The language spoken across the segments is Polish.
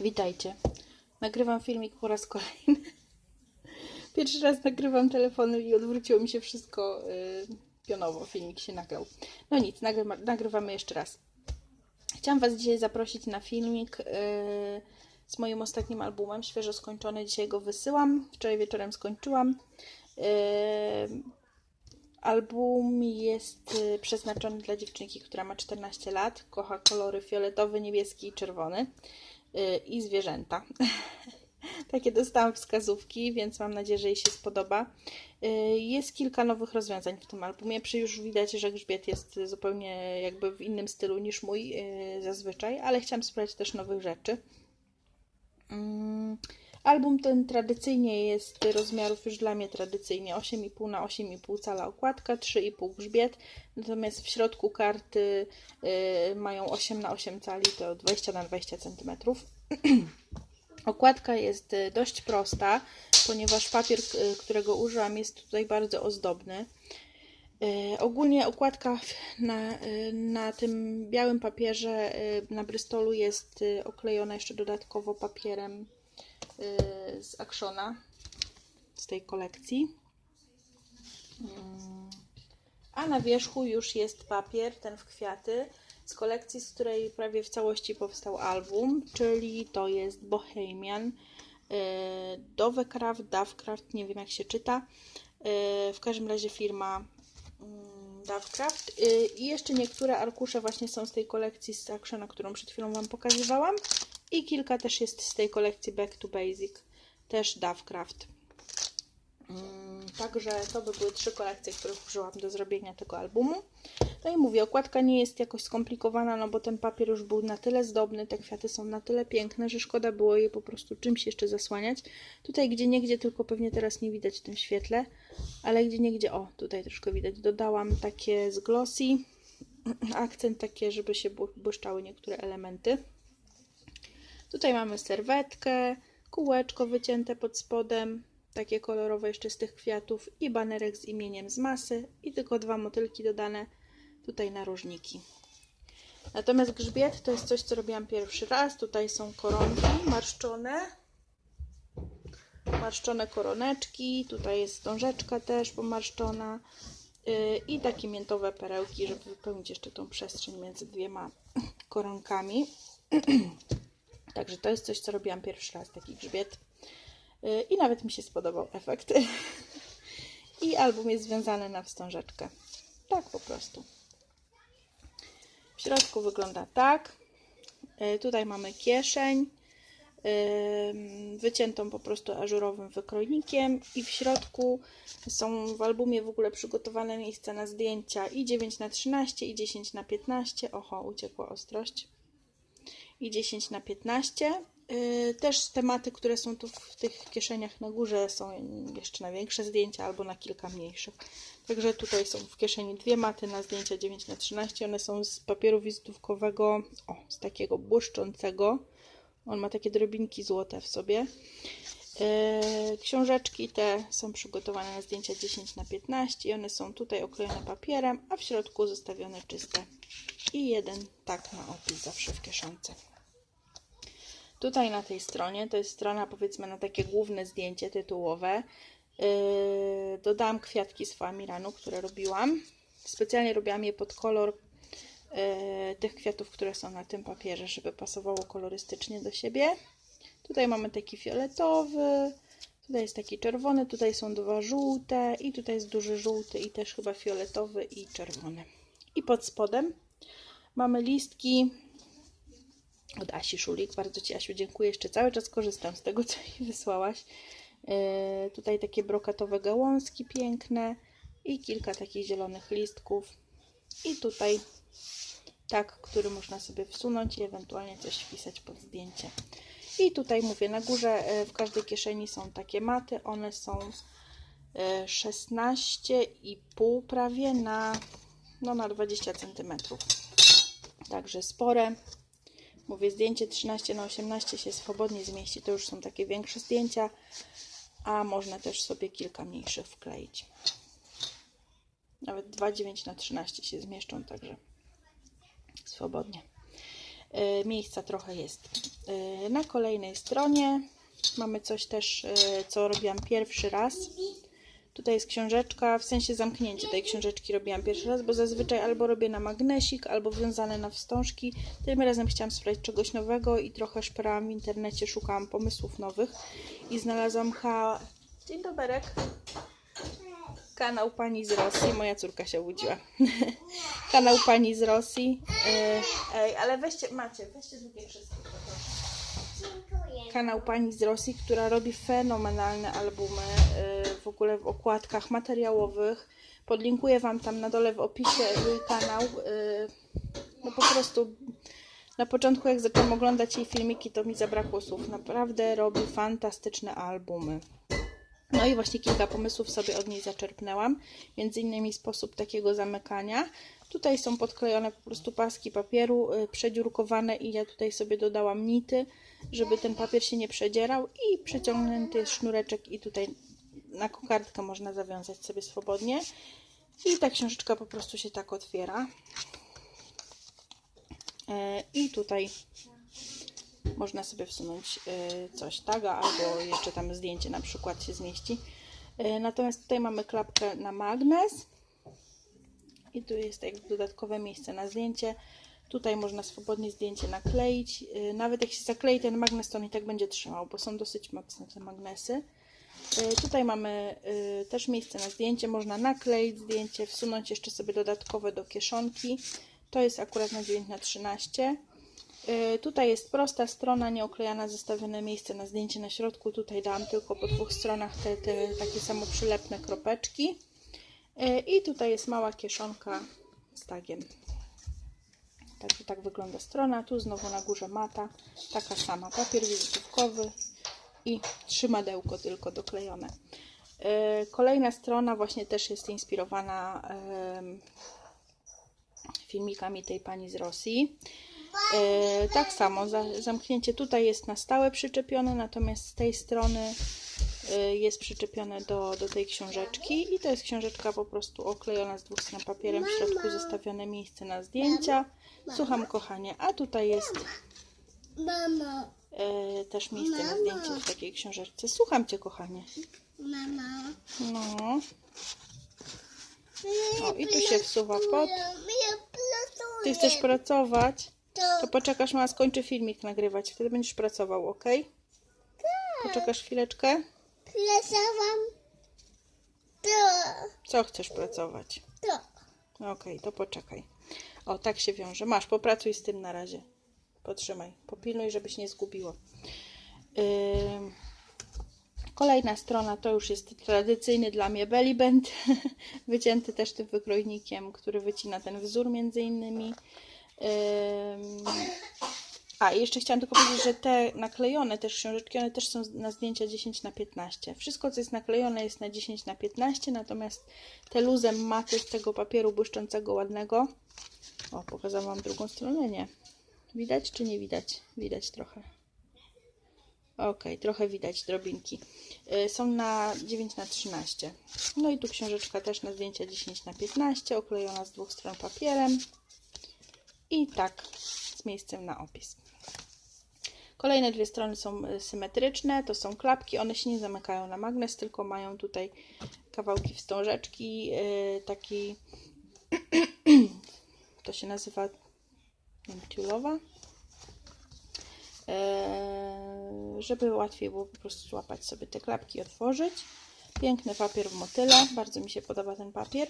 Witajcie. Nagrywam filmik po raz kolejny. Pierwszy raz nagrywam telefonu i odwróciło mi się wszystko y, pionowo. Filmik się nagrał. No nic, nagrywa, nagrywamy jeszcze raz. Chciałam Was dzisiaj zaprosić na filmik y, z moim ostatnim albumem, świeżo skończony. Dzisiaj go wysyłam. Wczoraj wieczorem skończyłam. Y, Album jest y, przeznaczony dla dziewczynki, która ma 14 lat. Kocha kolory fioletowy, niebieski i czerwony. Y, I zwierzęta. Takie dostałam wskazówki, więc mam nadzieję, że jej się spodoba. Y, Jest kilka nowych rozwiązań w tym albumie. Przy już widać, że grzbiet jest zupełnie jakby w innym stylu niż mój y, zazwyczaj, ale chciałam spróbować też nowych rzeczy. Mm, Album ten tradycyjnie jest rozmiarów już dla mnie tradycyjnie 8,5 na 8,5 cala okładka, 3,5 grzbiet, natomiast w środku karty y, mają 8 na 8 cali, to 20 na 20 cm. Okładka jest y, dość prosta, ponieważ papier, y, którego użyłam, jest tutaj bardzo ozdobny. Y, Ogólnie okładka na, na tym białym papierze na Bristolu jest oklejona jeszcze dodatkowo papierem z Actiona z tej kolekcji. A na wierzchu już jest papier, ten w kwiaty, z kolekcji, z której prawie w całości powstał album, czyli to jest Bohemian, y, Dovecraft, Dovecraft, nie wiem jak się czyta. Y, W każdym razie firma mm, Dovecraft. Y, I jeszcze niektóre arkusze właśnie są z tej kolekcji z Actiona, którą przed chwilą Wam pokazywałam. I kilka też jest z tej kolekcji Back to Basic, też Dovecraft. Mm, Także to by były trzy kolekcje, których użyłam do zrobienia tego albumu. No i mówię, okładka nie jest jakoś skomplikowana, no bo ten papier już był na tyle zdobny, te kwiaty są na tyle piękne, że szkoda było je po prostu czymś jeszcze zasłaniać. Tutaj gdzie niegdzie, tylko pewnie teraz nie widać w tym świetle, ale gdzie niegdzie, o tutaj troszkę widać, dodałam takie z glossy, akcent takie, żeby się bły- błyszczały niektóre elementy. Tutaj mamy serwetkę, kółeczko wycięte pod spodem, takie kolorowe jeszcze z tych kwiatów i banerek z imieniem z masy i tylko dwa motylki dodane tutaj narożniki. Natomiast grzbiet to jest coś, co robiłam pierwszy raz. Tutaj są koronki marszczone. Marszczone koroneczki. Tutaj jest wstążeczka też pomarszczona. Yy, I takie miętowe perełki, żeby wypełnić jeszcze tą przestrzeń między dwiema koronkami. Także to jest coś, co robiłam pierwszy raz, taki grzbiet. Yy, I nawet mi się spodobał efekt. I album jest związany na wstążeczkę. Tak po prostu. W środku wygląda tak. Yy, Tutaj mamy kieszeń. yy, Wyciętą po prostu ażurowym wykrojnikiem i w środku są w albumie w ogóle przygotowane miejsca na zdjęcia i 9 na 13 i 10 na 15. Oho, uciekła ostrość i 10 na 15. Yy, Też tematy, które są tu w tych kieszeniach na górze są jeszcze na większe zdjęcia albo na kilka mniejszych. Także tutaj są w kieszeni dwie maty na zdjęcia 9 na 13. One są z papieru wizytówkowego, o, z takiego błyszczącego. On ma takie drobinki złote w sobie. Yy, Książeczki te są przygotowane na zdjęcia 10 na 15 i one są tutaj oklejone papierem, a w środku zostawione czyste i jeden tak na opis zawsze w kieszonce. Tutaj na tej stronie, to jest strona powiedzmy na takie główne zdjęcie tytułowe, yy, dodałam kwiatki z Famiranu, które robiłam. Specjalnie robiłam je pod kolor yy, tych kwiatów, które są na tym papierze, żeby pasowało kolorystycznie do siebie. Tutaj mamy taki fioletowy, tutaj jest taki czerwony, tutaj są dwa żółte i tutaj jest duży żółty i też chyba fioletowy i czerwony. I pod spodem mamy listki od Asi Szulik. Bardzo Ci, Asiu, dziękuję. Jeszcze cały czas korzystam z tego, co mi wysłałaś. Yy, tutaj takie brokatowe gałązki piękne i kilka takich zielonych listków. I tutaj tak, który można sobie wsunąć i ewentualnie coś wpisać pod zdjęcie. I tutaj mówię, na górze e, w każdej kieszeni są takie maty. One są e, 16,5 prawie na, no, na 20 cm. Także spore. Mówię, zdjęcie 13 na 18 się swobodnie zmieści. To już są takie większe zdjęcia, a można też sobie kilka mniejszych wkleić. Nawet 2,9 na 13 się zmieszczą, także swobodnie. E, Miejsca trochę jest. E, Na kolejnej stronie mamy coś też, e, co robiłam pierwszy raz. Tutaj jest książeczka, w sensie zamknięcie tej książeczki robiłam pierwszy raz, bo zazwyczaj albo robię na magnesik, albo wiązane na wstążki. Tym razem chciałam sprawdzić czegoś nowego i trochę szperałam w internecie, szukałam pomysłów nowych i znalazłam ha... Dzień doberek. Kanał pani z Rosji. Moja córka się obudziła. Kanał pani z Rosji. E, Ej, ale weźcie, macie, weźcie drugie wszystko. Dziękuję. Kanał pani z Rosji, która robi fenomenalne albumy y, w ogóle w okładkach materiałowych. Podlinkuję Wam tam na dole w opisie jej kanał. y, No po prostu na początku jak zaczęłam oglądać jej filmiki, to mi zabrakło słów. Naprawdę robi fantastyczne albumy. No i właśnie kilka pomysłów sobie od niej zaczerpnęłam. Między innymi sposób takiego zamykania. Tutaj są podklejone po prostu paski papieru, y, przedziurkowane i ja tutaj sobie dodałam nity, żeby ten papier się nie przedzierał i przeciągnięty jest sznureczek i tutaj na kokardkę można zawiązać sobie swobodnie. I ta książeczka po prostu się tak otwiera. E, I tutaj można sobie wsunąć y, coś taga albo jeszcze tam zdjęcie na przykład się zmieści. Y, Natomiast tutaj mamy klapkę na magnes i tu jest jakby dodatkowe miejsce na zdjęcie. Tutaj można swobodnie zdjęcie nakleić. Y, Nawet jak się zaklei ten magnes, to on i tak będzie trzymał, bo są dosyć mocne te magnesy. Tutaj mamy też miejsce na zdjęcie. Można nakleić zdjęcie, wsunąć jeszcze sobie dodatkowe do kieszonki. To jest akurat na 9 na 13 Y, Tutaj jest prosta strona, nieoklejana, zostawione miejsce na zdjęcie na środku. Tutaj dałam tylko po dwóch stronach te, te takie samo przylepne kropeczki. Y, I tutaj jest mała kieszonka z tagiem. Tak, tak wygląda strona. Tu znowu na górze mata, taka sama. Papier wizytówkowy i trzymadełko tylko doklejone. Y, Kolejna strona właśnie też jest inspirowana filmikami tej pani z Rosji. E, tak samo, za, zamknięcie tutaj jest na stałe przyczepione, natomiast z tej strony e, jest przyczepione do, do tej książeczki i to jest książeczka po prostu oklejona z dwóch stron papierem, w środku zostawione miejsce na zdjęcia. Słucham kochanie, a tutaj jest e, też miejsce na zdjęcie w takiej książeczce. Słucham Cię kochanie. mama. No, o i tu się wsuwa pod. Ty chcesz pracować? To poczekasz, mama skończy filmik nagrywać, wtedy będziesz pracował, ok? Poczekasz chwileczkę? pracowałam. To, Co chcesz pracować? to. Okej, to poczekaj. O, tak się wiąże. Masz, popracuj z tym na razie. Potrzymaj. Popilnuj, żebyś nie zgubiło. Ym, Kolejna strona to już jest tradycyjny dla mnie belly band. Wycięty też tym wykrojnikiem, który wycina ten wzór między innymi. A, i jeszcze chciałam tylko powiedzieć, że te naklejone też książeczki, one też są na zdjęcia 10 na 15. Wszystko, co jest naklejone, jest na 10 na 15, natomiast te luzem maty z tego papieru błyszczącego, ładnego. O, pokazałam Wam drugą stronę, nie. Widać czy nie widać? Widać trochę. Ok, trochę widać drobinki. Y, Są na 9 na 13. No i tu książeczka też na zdjęcia 10 na 15, oklejona z dwóch stron papierem. I tak z miejscem na opis. Kolejne dwie strony są y, symetryczne, to są klapki, one się nie zamykają na magnes, tylko mają tutaj kawałki wstążeczki, yy, taki to się nazywa tiulowa, Yy, żeby łatwiej było po prostu złapać sobie te klapki i otworzyć. Piękny papier w motyle, bardzo mi się podoba ten papier.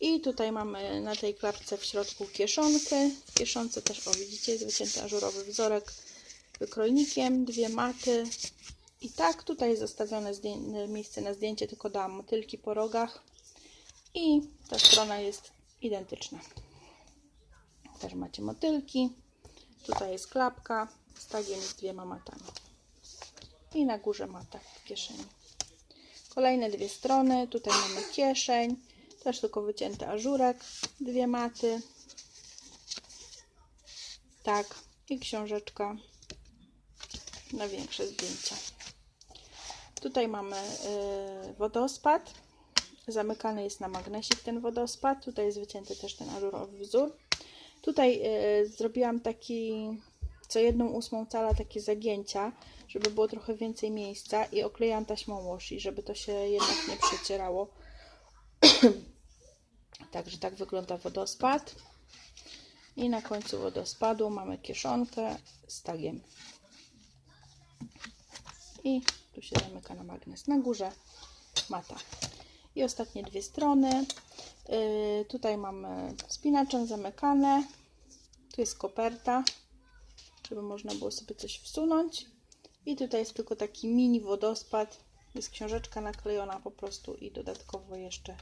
I tutaj mamy na tej klapce w środku kieszonkę. W kieszonce też, o widzicie, jest wycięty ażurowy wzorek wykrojnikiem, dwie maty. I tak, tutaj jest zostawione miejsce na zdjęcie, tylko dałam motylki po rogach. I ta strona jest identyczna. Też macie motylki. Tutaj jest klapka z tagiem z dwiema matami. I na górze mata w kieszeni. Kolejne dwie strony. Tutaj mamy kieszeń. Też tylko wycięty ażurek. Dwie maty. Tak. I książeczka na większe zdjęcia. Tutaj mamy y, wodospad. Zamykany jest na magnesik ten wodospad. Tutaj jest wycięty też ten ażurowy wzór. Tutaj y, zrobiłam taki co jedną ósmą cala takie zagięcia, żeby było trochę więcej miejsca i oklejam taśmą washi, żeby to się jednak nie przecierało. Także tak wygląda wodospad. I na końcu wodospadu mamy kieszonkę z tagiem. I tu się zamyka na magnes. Na górze mata. I ostatnie dwie strony. Yy, tutaj mamy spinaczem zamykane. Tu jest koperta, żeby można było sobie coś wsunąć. I tutaj jest tylko taki mini wodospad. Jest książeczka naklejona po prostu i dodatkowo jeszcze.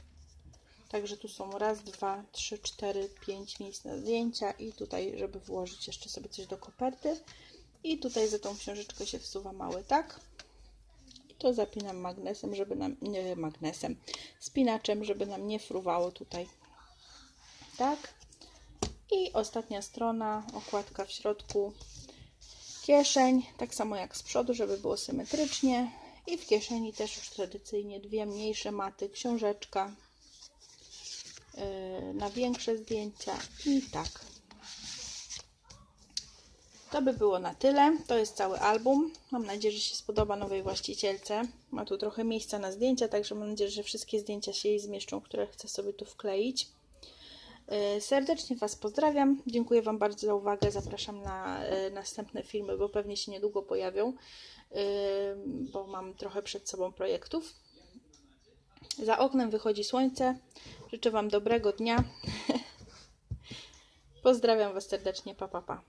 Także tu są raz, dwa, trzy, cztery, pięć miejsc na zdjęcia i tutaj, żeby włożyć jeszcze sobie coś do koperty. I tutaj za tą książeczkę się wsuwa mały tak. I to zapinam magnesem, żeby nam, nie magnesem, spinaczem, żeby nam nie fruwało tutaj. Tak. I ostatnia strona, okładka w środku, kieszeń, tak samo jak z przodu, żeby było symetrycznie. I w kieszeni też już tradycyjnie dwie mniejsze maty, książeczka yy, na większe zdjęcia i tak. To by było na tyle. To jest cały album. Mam nadzieję, że się spodoba nowej właścicielce. Ma tu trochę miejsca na zdjęcia, także mam nadzieję, że wszystkie zdjęcia się jej zmieszczą, które chcę sobie tu wkleić. Yy, Serdecznie Was pozdrawiam. Dziękuję Wam bardzo za uwagę. Zapraszam na yy, następne filmy, bo pewnie się niedługo pojawią, yy, bo mam trochę przed sobą projektów. Za oknem wychodzi słońce. Życzę Wam dobrego dnia. Pozdrawiam Was serdecznie. Pa, pa, pa.